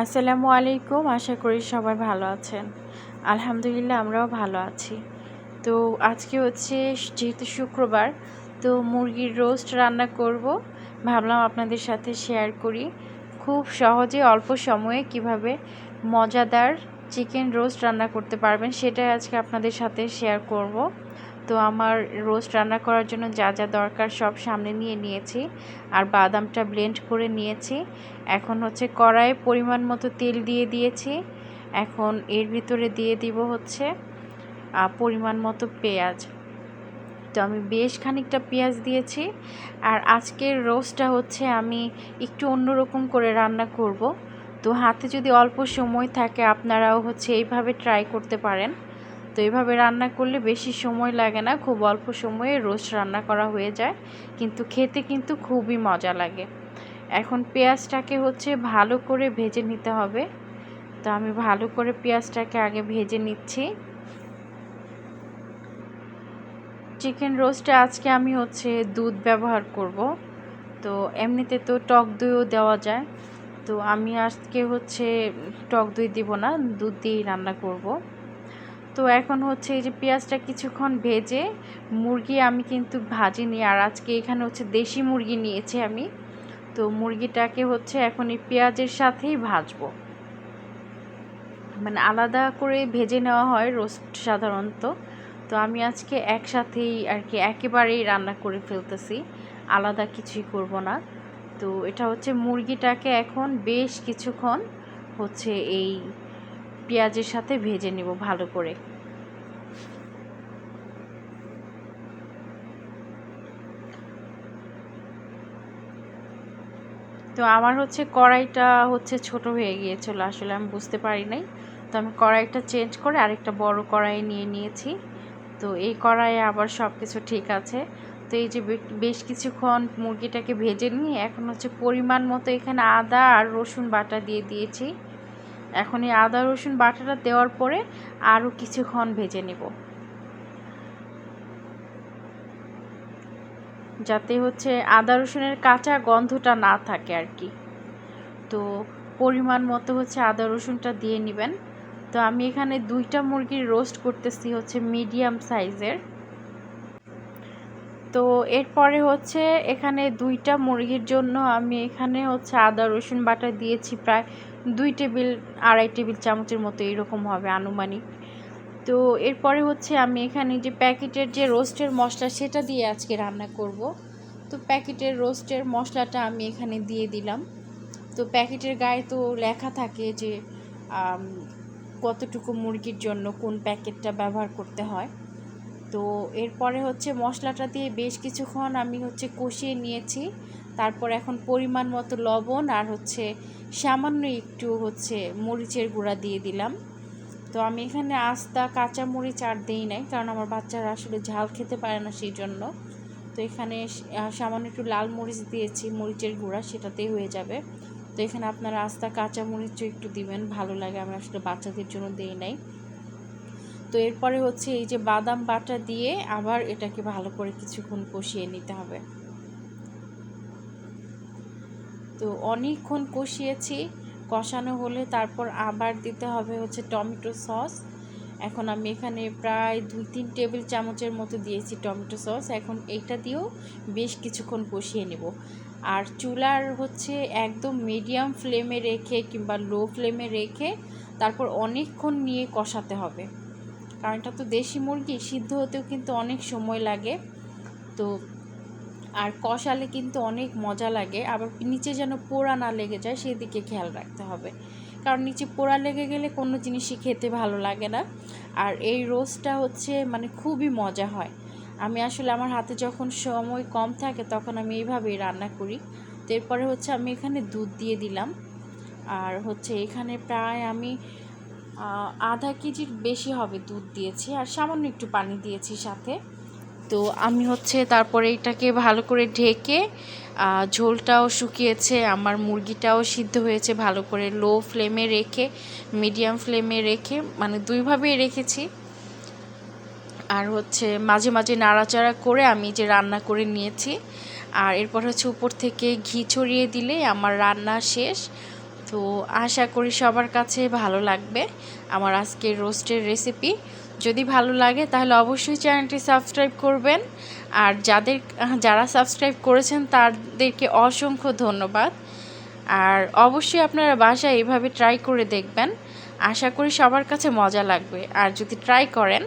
আসসালামু আলাইকুম, আশা করি সবাই ভালো আছেন। আলহামদুলিল্লাহ, আমরাও ভালো আছি। তো আজকে হচ্ছে যেহেতু শুক্রবার, তো মুরগির রোস্ট রান্না করব। ভাবলাম আপনাদের সাথে শেয়ার করি। খুব সহজে, অল্প সময়ে কীভাবে মজাদার চিকেন রোস্ট রান্না করতে পারবেন, সেটাই আজকে আপনাদের সাথে শেয়ার করব। তো আমার রোস্ট রান্না করার জন্য যা যা দরকার সব সামনে নিয়ে নিয়েছি। আর বাদামটা ব্লেন্ড করে নিয়েছি। এখন হচ্ছে কড়াইয়ে পরিমাণ মতো তেল দিয়ে দিয়েছি। এখন এর ভিতরে দিয়ে দিব হচ্ছে পরিমাণ মতো পেঁয়াজ। তো আমি বেশ খানিকটা পেঁয়াজ দিয়েছি। আর আজকের রোস্টটা হচ্ছে আমি একটু অন্যরকম করে রান্না করব। তো হাতে যদি অল্প সময় থাকে, আপনারাও হচ্ছে এইভাবে ট্রাই করতে পারেন। তো এভাবে রান্না করলে বেশি সময় লাগে না, খুব অল্প সময়ে রোস্ট রান্না করা হয়ে যায়। কিন্তু খেতে কিন্তু খুবই মজা লাগে। এখন পেঁয়াজটাকে হচ্ছে ভালো করে ভেজে নিতে হবে। তো আমি ভালো করে পেঁয়াজটাকে আগে ভেজে নিচ্ছি। চিকেন রোস্টে আজকে আমি হচ্ছে দুধ ব্যবহার করব। তো এমনিতে তো টক দইও দেওয়া যায়। তো আমি আজকে হচ্ছে টক দই দিব না, দুধ দিয়েই রান্না করব। তো এখন হচ্ছে এই যে পেঁয়াজটা কিছুক্ষণ ভেজে মুরগি আমি কিন্তু ভাজিনি আর আজকে এখানে হচ্ছে দেশি মুরগি নিয়েছি আমি। তো মুরগিটাকে হচ্ছে এখন এই পেঁয়াজের সাথেই ভাজবো। মানে আলাদা করে ভেজে নেওয়া হয় রোস্ট সাধারণত। তো আমি আজকে একসাথেই আর কি একেবারেই রান্না করে ফেলতেছি, আলাদা কিছুই করব না। তো এটা হচ্ছে মুরগিটাকে এখন বেশ কিছুক্ষণ হচ্ছে এই পেঁয়াজের সাথে ভেজে নেব ভালো করে। তো আমার হচ্ছে কড়াইটা হচ্ছে ছোট হয়ে গিয়েছিল, আসলে আমি বুঝতে পারি নাই। তো আমি কড়াইটা চেঞ্জ করে আরেকটা বড় কড়াই নিয়ে নিয়েছি। তো এই কড়াইয়ে আবার সব কিছু ঠিক আছে। তো এই যে বেশ কিছুক্ষণ মুরগিটাকে ভেজে নিয়ে এখন হচ্ছে পরিমাণ মতো এখানে আদা আর রসুন বাটা দিয়ে দিয়েছি। এখন এই আদা, রসুন, বাটাটা দেওয়ার পরে আরও কিছুক্ষণ ভেজে নেব। যাতে হচ্ছে আদা, রসুনের কাঁচা গন্ধটা না থাকে আর কি। তো পরিমাণ মতো হচ্ছে আদা, রসুনটা দিয়ে নেবেন। তো আমি এখানে দুইটা মুরগির রোস্ট করতেছি হচ্ছে মিডিয়াম সাইজের। তো এরপরে হচ্ছে এখানে দুইটা মুরগির জন্য আমি এখানে হচ্ছে আদা, রসুন বাটা দিয়েছি প্রায় দুই টেবিল, আড়াই টেবিল চামচের মতো এরকম হবে আনুমানিক। তো এরপরে হচ্ছে আমি এখানে যে প্যাকেটের যে রোস্টের মশলা সেটা দিয়ে আজকে রান্না করব। তো প্যাকেটের রোস্টের মশলাটা আমি এখানে দিয়ে দিলাম। তো প্যাকেটের গায়ে তো লেখা থাকে যে কতটুকু মুরগির জন্য কোন প্যাকেটটা ব্যবহার করতে হয়। তো এরপরে হচ্ছে মশলাটা দিয়ে বেশ কিছুক্ষণ আমি হচ্ছে কষিয়ে নিয়েছি। তারপর এখন পরিমাণ মতো লবণ আর হচ্ছে সামান্য একটু হচ্ছে মরিচের গুঁড়া দিয়ে দিলাম। তো আমি এখানে আস্তা, কাঁচা মরিচ আর দিই নাই, কারণ আমার বাচ্চারা আসলে ঝাল খেতে পারে না সেই জন্য তো এখানে সামান্য একটু লাল মরিচ দিয়েছি, মরিচের গুঁড়া সেটাতেই হয়ে যাবে। তো এখানে আপনারা আস্তা, কাঁচা মরিচও একটু দিবেন, ভালো লাগে, আমি আসলে বাচ্চাদের জন্য দিই নাই। তো এরপরে হচ্ছে এই যে বাদাম বাটা দিয়ে আবার এটাকে ভালো করে কিছুক্ষণ কষিয়ে নিতে হবে। তো অনেকক্ষণ কষিয়েছি, কষানো হলে তারপর আবার দিতে হবে হচ্ছে টমেটো সস। এখন আমি এখানে প্রায় দুই তিন টেবিল চামচের মতো দিয়েছি টমেটো সস। এখন এইটা দিয়েও বেশ কিছুক্ষণ কষিয়ে নেব। আর চুলার হচ্ছে একদম মিডিয়াম ফ্লেমে রেখে কিংবা লো ফ্লেমে রেখে তারপর অনেকক্ষণ নিয়ে কষাতে হবে। কারণ এটা তো দেশি মুরগি, সিদ্ধ হতেও কিন্তু অনেক সময় লাগে। তো আর কষালে কিন্তু অনেক মজা লাগে। আবার নিচে যেন পোড়া না লেগে যায়, সেদিকে খেয়াল রাখতে হবে। কারণ নিচে পোড়া লেগে গেলে কোনো জিনিসই খেতে ভালো লাগে না। আর এই রোস্টটা হচ্ছে মানে খুবই মজা হয়। আমি আসলে আমার হাতে যখন সময় কম থাকে তখন আমি এইভাবেই রান্না করি। তো এরপরে হচ্ছে আমি এখানে দুধ দিয়ে দিলাম। আর হচ্ছে এখানে প্রায় আমি আধা কেজির বেশি হবে দুধ দিয়েছি আর সামান্য একটু পানি দিয়েছি সাথে। তো আমি হচ্ছে তারপরে এটাকে ভালো করে ঢেকে ঝোলটাও শুকিয়েছে, আমার মুরগিটাও সিদ্ধ হয়েছে ভালো করে লো ফ্লেমে রেখে মিডিয়াম ফ্লেমে রেখে মানে দুইভাবেই রেখেছি। আর হচ্ছে মাঝে মাঝে নাড়াচাড়া করে আমি যে রান্না করে নিয়েছি, আর এরপর হচ্ছে উপর থেকে ঘি ছড়িয়ে দিলে আমার রান্না শেষ। তো আশা করি সবার কাছে ভালো লাগবে আমার আজকের রোস্টের রেসিপি যদি ভালো লাগে, তাহলে অবশ্যই চ্যানেলটি সাবস্ক্রাইব করবেন। আর যাদের, যারা সাবস্ক্রাইব করেছেন, তাদেরকে অসংখ্য ধন্যবাদ। আর অবশ্যই আপনারা বাসায় এভাবে ট্রাই করে দেখবেন। আশা করি সবার কাছে মজা লাগবে। আর যদি ট্রাই করেন